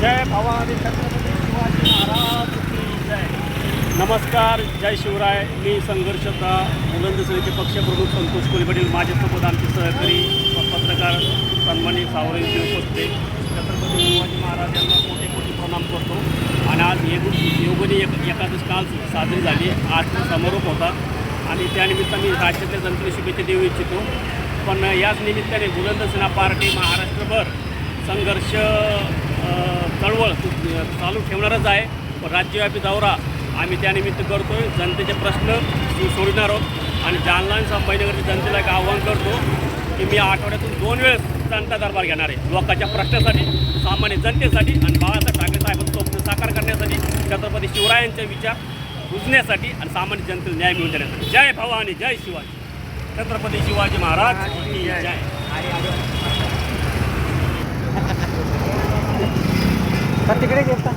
जय भवानी छत्रपती शिवाजी महाराज की जय. नमस्कार जय शिवराय. मी संघर्षता मुलंद सेनेचे पक्षप्रमुख संतोष कोलीपाटील माझ्यासोबत आमचे सहकारी पत्रकार सन्मानित सावरंजी उपस्थित. छत्रपती शिवाजी महाराज यांना मोठे मोठे प्रणाम करतो. आणि आज योग योगनी एक एकादश काल साजरी झाली. आज समारोप होता. आणि त्यानिमित्ताने मी राज्यातल्या जनतेला शुभेच्छा देऊ इच्छितो. पण याच निमित्ताने बुलंद सेना पार्टी महाराष्ट्रभर संघर्ष चळवळ अ, चालू ठेवणारच आहे. पण राज्यव्यापी दौरा आम्ही त्यानिमित्त करतो आहे जनतेचे प्रश्न सोडणार आहोत. आणि जालना आणि संभाजीनगरच्या जनतेला एक आव्हान करतो की मी आठवड्यातून दोन वेळेस जनता दरबार घेणार आहे. लोकांच्या प्रश्नासाठी सामान्य जनतेसाठी आणि बाळासाहेब ठाकरे साहेबांचं स्वप्न साकार करण्यासाठी छत्रपती शिवरायांचे विचार रुजण्यासाठी आणि सामान्य जनतेला न्याय मिळवून देण्यासाठी. जय भवानी जय शिवाजी. छत्रपती शिवाजी महाराज जय. तिकडे घेता